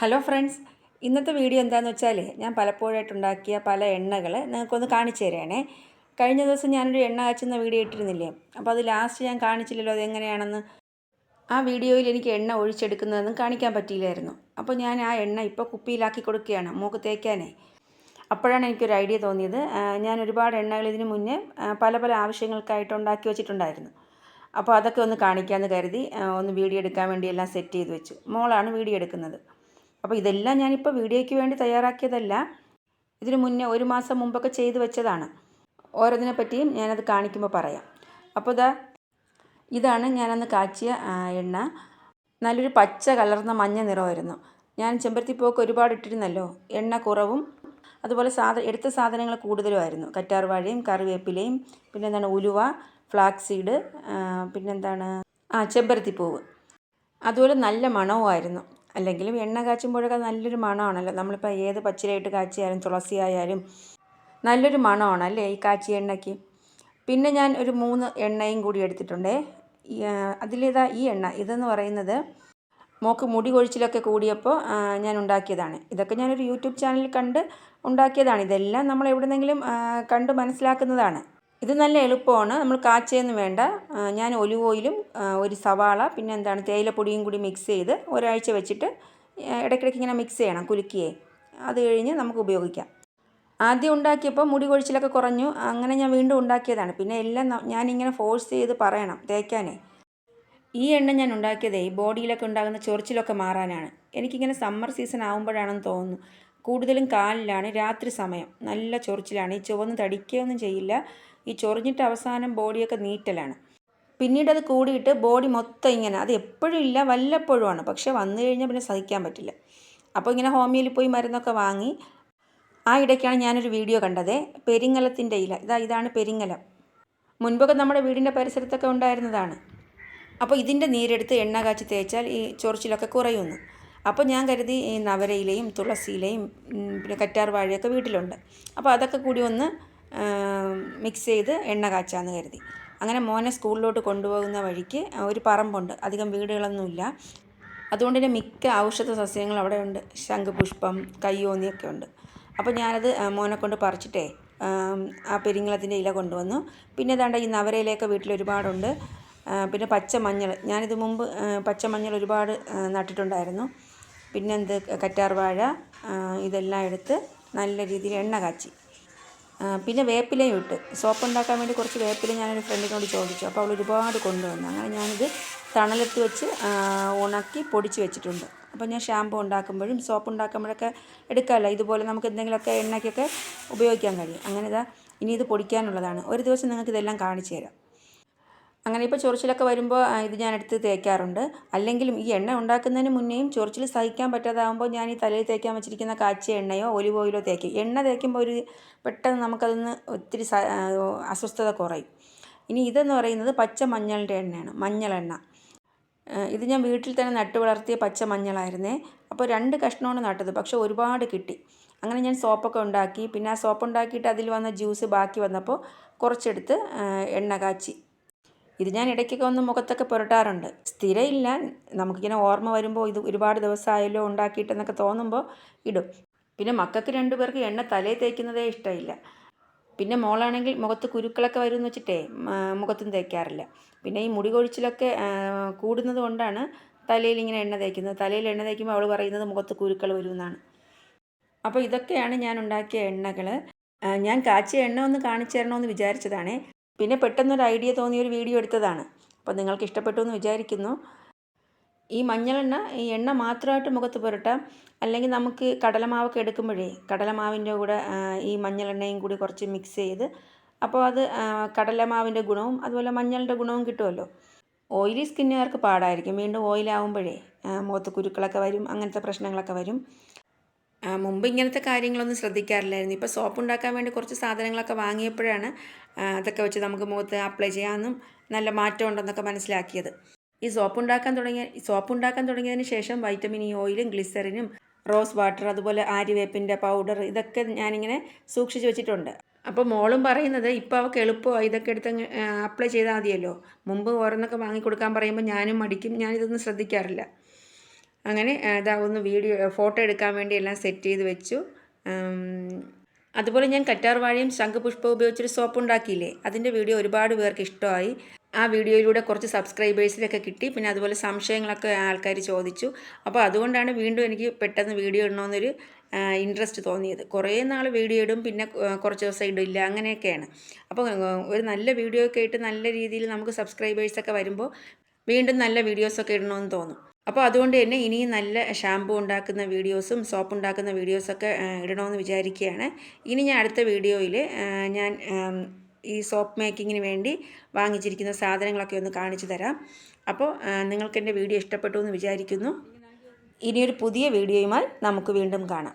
Hello friends ഇന്നത്തെ video എന്താണെന്ന് വെച്ചാൽ ഞാൻ പലപ്പോഴായിട്ട് ഉണ്ടാക്കിയ പല എണ്ണകൾ നിങ്ങൾക്കൊന്ന് കാണിച്ചു തരാണേ. കഴിഞ്ഞ ദിവസം ഞാനൊരു എണ്ണ കാച്ചുന്ന വീഡിയോ ഇട്ടിരുന്നില്ലേ? അപ്പോൾ അത് ലാസ്റ്റ് ഞാൻ കാണിച്ചില്ലല്ലോ അതെങ്ങനെയാണെന്ന്. ആ വീഡിയോയിൽ എനിക്ക് എണ്ണ ഒഴിച്ചെടുക്കുന്നതൊന്നും കാണിക്കാൻ പറ്റിയില്ലായിരുന്നു. അപ്പോൾ ഞാൻ ആ എണ്ണ ഇപ്പോൾ കുപ്പിയിലാക്കി കൊടുക്കുകയാണ് മൂക്ക് തേക്കാനേ. അപ്പോഴാണ് എനിക്കൊരു ഐഡിയ തോന്നിയത്. ഞാൻ ഒരുപാട് എണ്ണകൾ ഇതിന് മുന്നേ പല പല ആവശ്യങ്ങൾക്കായിട്ട് ഉണ്ടാക്കി വെച്ചിട്ടുണ്ടായിരുന്നു. അപ്പോൾ അതൊക്കെ ഒന്ന് കാണിക്കാമെന്ന് കരുതി ഒന്ന് വീഡിയോ എടുക്കാൻ വേണ്ടി എല്ലാം സെറ്റ് ചെയ്ത് വെച്ചു. മോളാണ് വീഡിയോ എടുക്കുന്നത്. അപ്പോൾ ഇതെല്ലാം ഞാനിപ്പോൾ വീഡിയോയ്ക്ക് വേണ്ടി തയ്യാറാക്കിയതല്ല ഇതിനു മുന്നേ ഒരു മാസം മുമ്പൊക്കെ ചെയ്തു വെച്ചതാണ്. ഓരോന്നിനെ പറ്റിയും ഞാനത് കാണിക്കുമ്പോൾ പറയാം. അപ്പോൾ ഇതാ ഇതാണ് ഞാനന്ന് കാച്ചിയ എണ്ണ. നല്ലൊരു പച്ച കലർന്ന മഞ്ഞ നിറമായിരുന്നു. ഞാൻ ചെമ്പരത്തിപ്പോക്ക് ഒരുപാട് ഇട്ടിരുന്നല്ലോ എണ്ണ കുറവും അതുപോലെ സാധ എടുത്ത സാധനങ്ങൾ കൂടുതലുമായിരുന്നു. കറ്റാർവാഴയും കറിവേപ്പിലയും പിന്നെ എന്താണ് ഉലുവ ഫ്ലാക്സ് സീഡ് പിന്നെന്താണ് ആ ചെമ്പരത്തിപ്പൂവ് അതുപോലെ നല്ല മണവുമായിരുന്നു. അല്ലെങ്കിലും എണ്ണ കാച്ചുമ്പോഴൊക്കെ നല്ലൊരു മണമാണല്ലോ. നമ്മളിപ്പോൾ ഏത് പച്ചിലയിട്ട് കാച്ചിയാലും തുളസി ആയാലും നല്ലൊരു മണമാണല്ലേ ഈ കാച്ചിയ എണ്ണയ്ക്ക്? പിന്നെ ഞാൻ ഒരു മൂന്ന് എണ്ണയും കൂടി എടുത്തിട്ടുണ്ട്. അതിലേതാ ഈ എണ്ണ? ഇതെന്ന് പറയുന്നത് മോക്ക് മുടി കൊഴിച്ചിലൊക്കെ കൂടിയപ്പോൾ ഞാൻ ഉണ്ടാക്കിയതാണ്. ഇതൊക്കെ ഞാനൊരു യൂട്യൂബ് ചാനലിൽ കണ്ട് ഉണ്ടാക്കിയതാണ്. ഇതെല്ലാം നമ്മൾ എവിടെന്നെങ്കിലും കണ്ട് മനസ്സിലാക്കുന്നതാണ്. ഇത് നല്ല എളുപ്പമാണ്. നമ്മൾ കാച്ചയൊന്നും വേണ്ട. ഞാൻ ഒലിവ് ഓയിലും ഒരു സവാള പിന്നെ എന്താണ് തേയിലപ്പൊടിയും കൂടി മിക്സ് ചെയ്ത് ഒരാഴ്ച വെച്ചിട്ട് ഇടയ്ക്കിടയ്ക്ക് ഇങ്ങനെ മിക്സ് ചെയ്യണം കുലുക്കിയേ. അത് കഴിഞ്ഞ് നമുക്ക് ഉപയോഗിക്കാം. ആദ്യം ഉണ്ടാക്കിയപ്പോൾ മുടി കൊഴിച്ചിലൊക്കെ കുറഞ്ഞു. അങ്ങനെ ഞാൻ വീണ്ടും ഉണ്ടാക്കിയതാണ്. പിന്നെ എല്ലാം ഞാനിങ്ങനെ ഫോഴ്സ് ചെയ്ത് പറയണം തേക്കാനേ. ഈ എണ്ണ ഞാൻ ഉണ്ടാക്കിയതേ ബോഡിയിലൊക്കെ ഉണ്ടാകുന്ന ചൊറിച്ചിലൊക്കെ മാറാനാണ്. എനിക്കിങ്ങനെ സമ്മർ സീസൺ ആകുമ്പോഴാണെന്ന് തോന്നുന്നു. കൂടുതലും കാലിലാണ് രാത്രി സമയം. നല്ല ചൊറിച്ചിലാണ്. ഈ ചുവന്ന് തടിക്കുകയൊന്നും ചെയ്യില്ല. ഈ ചൊറിഞ്ഞിട്ട് അവസാനം ബോഡിയൊക്കെ നീറ്റലാണ്. പിന്നീട് അത് കൂടിയിട്ട് ബോഡി മൊത്തം ഇങ്ങനെ അത് എപ്പോഴും ഇല്ല വല്ലപ്പോഴുമാണ് പക്ഷേ വന്നു കഴിഞ്ഞാൽ പിന്നെ സഹിക്കാൻ പറ്റില്ല. അപ്പോൾ ഇങ്ങനെ ഹോമിയോയിൽ പോയി മരുന്നൊക്കെ വാങ്ങി. ആ ഇടയ്ക്കാണ് ഞാനൊരു വീഡിയോ കണ്ടത്. പെരിങ്ങലത്തിന്റെ ഇല. ഇതാ ഇതാണ് പെരിങ്ങലം. മുൻപൊക്കെ നമ്മുടെ വീടിന്റെ പരിസരത്തൊക്കെ ഉണ്ടായിരുന്നതാണ്. അപ്പോൾ ഇതിന്റെ നീരെടുത്ത് എണ്ണ കാച്ചി തേച്ചാൽ ഈ ചൊറിച്ചിലൊക്കെ കുറയുമെന്ന് അപ്പോൾ ഞാൻ കരുതി ഈ നവരയിലയും തുളസിയിലയും പിന്നെ കറ്റാർ വാഴയൊക്കെ വീട്ടിലുണ്ട്. അപ്പോൾ അതൊക്കെ കൂടി ഒന്ന് മിക്സ് ചെയ്ത് എണ്ണ കാച്ചാന്ന് കരുതി. അങ്ങനെ മോനെ സ്കൂളിലോട്ട് കൊണ്ടുപോകുന്ന വഴിക്ക് ഒരു പറമ്പുണ്ട്. അധികം വീടുകളൊന്നുമില്ല. അതുകൊണ്ട് തന്നെ മിക്ക ഔഷധ സസ്യങ്ങളും അവിടെ ഉണ്ട്. ശംഖുപുഷ്പം കയ്യോന്നിയൊക്കെ ഉണ്ട്. അപ്പോൾ ഞാനത് മോനെ കൊണ്ട് പറിച്ചിട്ടേ ആം, പെരിങ്ങളത്തിന്റെ ഇല കൊണ്ടുവന്നു. പിന്നെ ഏതാണ്ട് ഈ നവരയിലൊക്കെ വീട്ടിൽ ഒരുപാടുണ്ട്. പിന്നെ പച്ചമഞ്ഞൾ. ഞാനിത് മുമ്പ് പച്ച പച്ചമഞ്ഞൾ ഒരുപാട് നട്ടിട്ടുണ്ടായിരുന്നു. പിന്നെ എന്ത് കറ്റാർ വാഴ ഇതെല്ലാം എടുത്ത് നല്ല രീതിയിൽ എണ്ണ കാച്ചി. പിന്നെ വേപ്പിലയും ഇട്ട്. സോപ്പ് ഉണ്ടാക്കാൻ വേണ്ടി കുറച്ച് വേപ്പില ഞാനൊരു ഫ്രണ്ടിനോട് ചോദിച്ചു. അപ്പോൾ അവൾ ഒരുപാട് കൊണ്ടുവന്നു. അങ്ങനെ ഞാനിത് തണലത്ത് വെച്ച് ഉണക്കി പൊടിച്ച് വെച്ചിട്ടുണ്ട്. അപ്പോൾ ഞാൻ ഷാമ്പു ഉണ്ടാക്കുമ്പോഴും സോപ്പ് ഉണ്ടാക്കുമ്പോഴൊക്കെ എടുക്കാമല്ലോ. ഇതുപോലെ നമുക്ക് എന്തെങ്കിലുമൊക്കെ എണ്ണയ്ക്കൊക്കെ ഉപയോഗിക്കാൻ കഴിയും. അങ്ങനെ ഇതാ ഇനി ഇത് പൊടിക്കാനുള്ളതാണ്. ഒരു ദിവസം നിങ്ങൾക്ക് ഇതെല്ലാം കാണിച്ചു തരാം. അങ്ങനെ ഇപ്പോൾ ചൊറിച്ചിലൊക്കെ വരുമ്പോൾ ഇത് ഞാൻ എടുത്ത് തേക്കാറുണ്ട്. അല്ലെങ്കിലും ഈ എണ്ണ ഉണ്ടാക്കുന്നതിന് മുന്നേയും ചൊറിച്ചിൽ സഹിക്കാൻ പറ്റാതാകുമ്പോൾ ഞാൻ ഈ തലയിൽ തേക്കാൻ വെച്ചിരിക്കുന്ന കാച്ചിയ എണ്ണയോ ഒലിവ് ഓയിലോ തേക്കും. എണ്ണ തേക്കുമ്പോൾ ഒരു പെട്ടെന്ന് നമുക്കതൊന്ന് ഒത്തിരി അസ്വസ്ഥത കുറയും. ഇനി ഇതെന്ന് പറയുന്നത് പച്ച മഞ്ഞളിന്റെ എണ്ണയാണ്. മഞ്ഞളെണ്ണ ഇത് ഞാൻ വീട്ടിൽ തന്നെ നട്ടു വളർത്തിയ പച്ച മഞ്ഞളായിരുന്നേ. അപ്പോൾ രണ്ട് കഷ്ണമാണ് നട്ടത്. പക്ഷേ ഒരുപാട് കിട്ടി. അങ്ങനെ ഞാൻ സോപ്പൊക്കെ ഉണ്ടാക്കി. പിന്നെ ആ സോപ്പ് ഉണ്ടാക്കിയിട്ട് അതിൽ വന്ന ജ്യൂസ് ബാക്കി വന്നപ്പോൾ കുറച്ചെടുത്ത് എണ്ണ കാച്ചി. ഇത് ഞാൻ ഇടയ്ക്കൊക്കെ ഒന്ന് മുഖത്തൊക്കെ പുരട്ടാറുണ്ട്. സ്ഥിരമില്ല നമുക്കിങ്ങനെ ഓർമ്മ വരുമ്പോൾ ഇത് ഒരുപാട് ദിവസമായല്ലോ ഉണ്ടാക്കിയിട്ടെന്നൊക്കെ തോന്നുമ്പോൾ ഇടും. പിന്നെ മക്കൾക്ക് രണ്ടുപേർക്ക് എണ്ണ തലയിൽ തേക്കുന്നതേ ഇഷ്ടമില്ല പിന്നെ മോളാണെങ്കിൽ മുഖത്ത് കുരുക്കളൊക്കെ വരും എന്ന് വെച്ചിട്ടേ മുഖത്തും തേക്കാറില്ല. പിന്നെ ഈ മുടി കൊഴിച്ചിലൊക്കെ കൂടുന്നത് കൊണ്ടാണ് തലയിൽ ഇങ്ങനെ എണ്ണ തേക്കുന്നത്. തലയിൽ എണ്ണ തേക്കുമ്പോൾ അവൾ പറയുന്നത് മുഖത്ത് കുരുക്കൾ വരുമെന്നാണ് അപ്പോൾ ഇതൊക്കെയാണ് ഞാൻ ഉണ്ടാക്കിയ എണ്ണകൾ ഞാൻ കാച്ചിയ എണ്ണ ഒന്ന് കാണിച്ചു തരണമെന്ന് വിചാരിച്ചതാണ്. പിന്നെ പെട്ടെന്നൊരു ഐഡിയ തോന്നിയ ഒരു വീഡിയോ എടുത്തതാണ്. അപ്പോൾ നിങ്ങൾക്ക് ഇഷ്ടപ്പെട്ടു എന്ന് വിചാരിക്കുന്നു. ഈ മഞ്ഞളെണ്ണ ഈ എണ്ണ മാത്രമായിട്ട് മുഖത്ത് പുരട്ടാം. അല്ലെങ്കിൽ നമുക്ക് കടലമാവൊക്കെ എടുക്കുമ്പോഴേ കടലമാവിന്റെ കൂടെ ഈ മഞ്ഞളെണ്ണയും കൂടി കുറച്ച് മിക്സ് ചെയ്ത് അപ്പോൾ അത് കടലമാവിന്റെ ഗുണവും അതുപോലെ മഞ്ഞളിന്റെ ഗുണവും കിട്ടുമല്ലോ. ഓയിലി സ്കിന്നുകാർക്ക് പാടായിരിക്കും. വീണ്ടും ഓയിലാവുമ്പോഴേ മുഖത്ത് കുരുക്കളൊക്കെ വരും അങ്ങനത്തെ പ്രശ്നങ്ങളൊക്കെ വരും. മുമ്പ് ഇങ്ങനത്തെ കാര്യങ്ങളൊന്നും ശ്രദ്ധിക്കാറില്ലായിരുന്നു. ഇപ്പോൾ സോപ്പ് ഉണ്ടാക്കാൻ വേണ്ടി കുറച്ച് സാധനങ്ങളൊക്കെ വാങ്ങിയപ്പോഴാണ് അതൊക്കെ വെച്ച് നമുക്ക് മുഖത്ത് അപ്ലൈ ചെയ്യാമെന്നും നല്ല മാറ്റം ഉണ്ടെന്നൊക്കെ മനസ്സിലാക്കിയത്. ഈ സോപ്പ് ഉണ്ടാക്കാൻ തുടങ്ങിയ സോപ്പ് ഉണ്ടാക്കാൻ തുടങ്ങിയതിന് ശേഷം വൈറ്റമിൻ ഇ ഓയിലും ഗ്ലിസറിനും റോസ് വാട്ടർ അതുപോലെ ആര്യവേപ്പിന്റെ പൗഡർ ഇതൊക്കെ ഞാനിങ്ങനെ സൂക്ഷിച്ച് വെച്ചിട്ടുണ്ട്. അപ്പോൾ മോളും പറയുന്നത് ഇപ്പോൾ അവൾക്ക് എളുപ്പമായി ഇതൊക്കെ എടുത്ത് അപ്ലൈ ചെയ്താൽ മതിയല്ലോ. മുമ്പ് ഓരോന്നൊക്കെ വാങ്ങിക്കൊടുക്കാൻ പറയുമ്പോൾ ഞാനും മടിക്കും ഞാനിതൊന്നും ശ്രദ്ധിക്കാറില്ല. അങ്ങനെ അതാ ഒന്ന് വീഡിയോ ഫോട്ടോ എടുക്കാൻ വേണ്ടി എല്ലാം സെറ്റ് ചെയ്ത് വെച്ചു. അതുപോലെ ഞാൻ കറ്റാർവാഴയും ശംഖുപുഷ്പവും ഉപയോഗിച്ചൊരു സോപ്പ് ഉണ്ടാക്കിയില്ലേ? അതിന്റെ വീഡിയോ ഒരുപാട് പേർക്ക് ഇഷ്ടമായി. ആ വീഡിയോയിലൂടെ കുറച്ച് സബ്സ്ക്രൈബേഴ്സിനൊക്കെ കിട്ടി. പിന്നെ അതുപോലെ സംശയങ്ങളൊക്കെ ആൾക്കാർ ചോദിച്ചു. അപ്പോൾ അതുകൊണ്ടാണ് വീണ്ടും എനിക്ക് പെട്ടെന്ന് വീഡിയോ ഇടണമെന്നൊരു ഇൻട്രസ്റ്റ് തോന്നിയത്. കുറേ നാൾ വീഡിയോ ഇടും പിന്നെ കുറച്ച് ദിവസം ഇടില്ല അങ്ങനെയൊക്കെയാണ്. അപ്പോൾ ഒരു നല്ല വീഡിയോ ഒക്കെ ഇട്ട് നല്ല രീതിയിൽ നമുക്ക് സബ്സ്ക്രൈബേഴ്സൊക്കെ വരുമ്പോൾ വീണ്ടും നല്ല വീഡിയോസൊക്കെ ഇടണമെന്ന് തോന്നും. അപ്പോൾ അതുകൊണ്ട് തന്നെ ഇനിയും നല്ല ഷാമ്പു ഉണ്ടാക്കുന്ന വീഡിയോസും സോപ്പ് ഉണ്ടാക്കുന്ന വീഡിയോസൊക്കെ ഇടണമെന്ന് വിചാരിക്കുകയാണ്. ഇനി ഞാൻ അടുത്ത വീഡിയോയിൽ ഞാൻ ഈ സോപ്പ് മേക്കിങ്ങിന് വേണ്ടി വാങ്ങിച്ചിരിക്കുന്ന സാധനങ്ങളൊക്കെ ഒന്ന് കാണിച്ചു തരാം. അപ്പോൾ നിങ്ങൾക്ക് എന്റെ വീഡിയോ ഇഷ്ടപ്പെട്ടു എന്ന് വിചാരിക്കുന്നു. ഇനിയൊരു പുതിയ വീഡിയോയുമായി നമുക്ക് വീണ്ടും കാണാം.